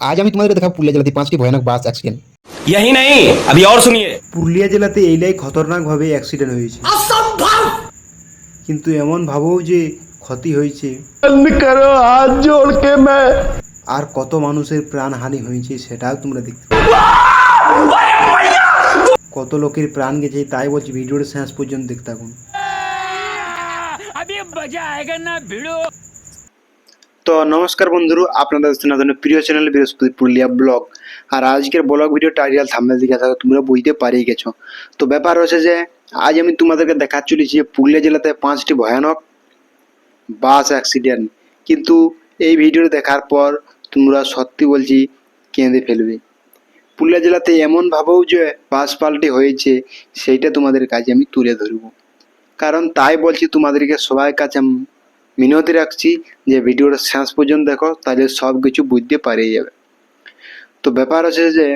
আজ আমি তোমাদের দেখা পুরুলিয়া জেলাতে পাঁচটি ভয়ানক বাস অ্যাক্সিডেন্ট यही नहीं अभी और सुनिए পুরুলিয়া জেলাতে এইলাই খতরনাকভাবে অ্যাক্সিডেন্ট হয়েছে কিন্তু এমন ভাবও যে ক্ষতি হয়েছে আর কত মানুষের প্রাণহানি হয়েছে সেটাও তোমরা দেখতে পাবে। কত লোকের প্রাণ গেছে তাই বলছি ভিডিওর শেষ পর্যন্ত দেখতে থাকুন তো নমস্কার বন্ধুরা আপনাদের সনাতন প্রিয় চ্যানেল বৃহস্পতি পুরুলিয়া ব্লগ আর আজকের ব্লগ ভিডিও টাইটেল থাম্বনেল দিকে থাকো তোমরা বুঝতে পারিয়ে গেছো। তো ব্যাপার হচ্ছে যে, আজ আমি তোমাদেরকে দেখাচ্ছি চলেছি যে পুরুলিয়া জেলাতে পাঁচটি ভয়ানক বাস অ্যাক্সিডেন্ট কিন্তু এই ভিডিও দেখার পর তোমরা সত্যি বলছি কেঁদে ফেলবে। পুরুলিয়া জেলাতে এমনভাবেও যে বাস পাল্টি হয়েছে, সেইটা তোমাদের কাছে আমি তুলে ধরবো। কারণ তাই বলছি তোমাদেরকে সবাই কাছে মিনতি রাখছি যে ভিডিওটা শেষ পর্যন্ত দেখো তাহলে সব কিছু বুঝতে পারিয়ে যাবে। তো ব্যাপার আছে যে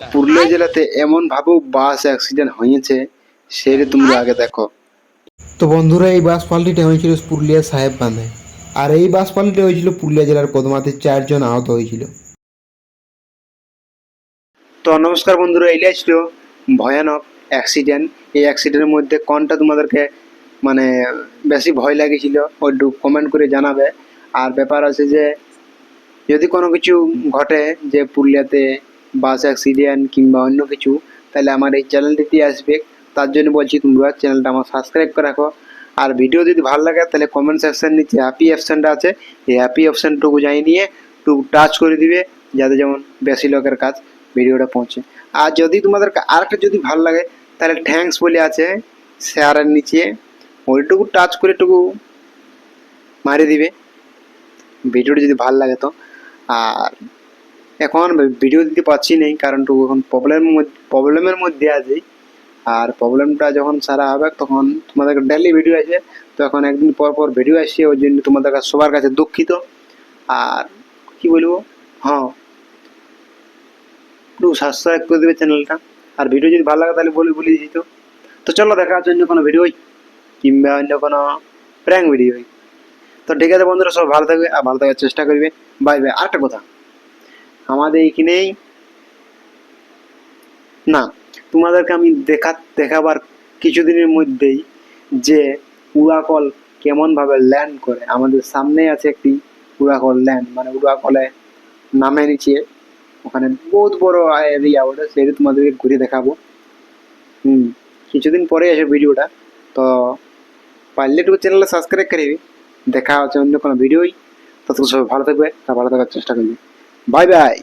পুরুলিয়া জেলাতে এমন এমনভাবেও বাস অ্যাক্সিডেন্ট হয়েছে সেটা তোমরা আগে দেখো। তো বন্ধুরা এই বাস পাল্টিটা হয়েছিল পুরুলিয়া সাহেব বাঁধে। আর এই বাস পাল্টিটা হয়েছিল পুরুলিয়া জেলার কদমাতে চারজন আহত হয়েছিল। তো নমস্কার বন্ধুরা এইটাই ছিল ভয়ানক অ্যাক্সিডেন্ট এই অ্যাক্সিডেন্টের মধ্যে কোনটা তোমাদেরকে মানে বেশি ভয় লাগেছিল ওইটু কমেন্ট করে জানাবে। আর ব্যাপার আছে যে, যদি কোনো কিছু ঘটে, যে পুরুলিয়াতে বাস অ্যাক্সিডেন্ট কিংবা অন্য কিছু, তাহলে আমার এই চ্যানেলটিতে আসবে। তার জন্য বলছি, তোমরা চ্যানেলটা আমার সাবস্ক্রাইব করে রাখো। আর ভিডিও যদি ভালো লাগে, তাহলে কমেন্ট সেকশন নিচে হ্যাপি অপশানটা আছে। এই হ্যাপি অপশানটুকু যাই নিয়ে, একটু টাচ করে দিবে, যাতে যেমন বেশি লোকের কাজ ভিডিওটা পৌঁছে। আর যদি তোমাদের আরেকটা যদি ভালো লাগে, তাহলে থ্যাঙ্কস বলে আছে শেয়ারের নিচে। ওইটুকু টাচ করে একটু মারি দিবে। ভিডিওটা যদি ভালো লাগে তো। আর এখন ভিডিও দিতে পারছি নেই, কারণ টুকু এখন প্রবলেম প্রবলেমের মধ্যে আছে। আর প্রবলেমটা যখন সারা হবে, তখন তোমাদের ডেলি ভিডিও আসে। তো এখন একদিন পর পর ভিডিও আসছে ওই জন্য তোমাদের কাছে সবার কাছে দুঃখিত। আর কি বলব? হ্যাঁ। একটু সাবস্ক্রাইব করে দেবে চ্যানেলটা আর ভিডিও যদি ভালো লাগে তাহলে বলি, বলে দিত তো। চলো, দেখা জন্য কোনো ভিডিও কিংবা অন্য কোনো প্র্যাঙ্ক ভিডিও তো ঠিক আছে বন্ধুরা সব ভালো থাকবে আর ভালো থাকার চেষ্টা করবে। বাই বাই আরেকটা কথা। আমাদের এইখানেই না, তোমাদেরকে আমি দেখা, দেখাবার কিছুদিনের মধ্যেই যে উড়াকল কেমনভাবে ল্যান্ড করে। আমাদের সামনেই আছে একটি উড়াকল ল্যান্ড মানে উড়াকলে নামে নিচে। ওখানে বহুত বড় এরিয়া ওটা সেটা তোমাদেরকে ঘুরে দেখাবো। হুম, কিছুদিন পরে আসে ভিডিওটা তো পারলে একটু চ্যানেলে সাবস্ক্রাইব করবি। দেখা হচ্ছে অন্য কোনো ভিডিওই ততক্ষণ সবাই ভালো থাকবে তা ভালো থাকার চেষ্টা করবে। Bye bye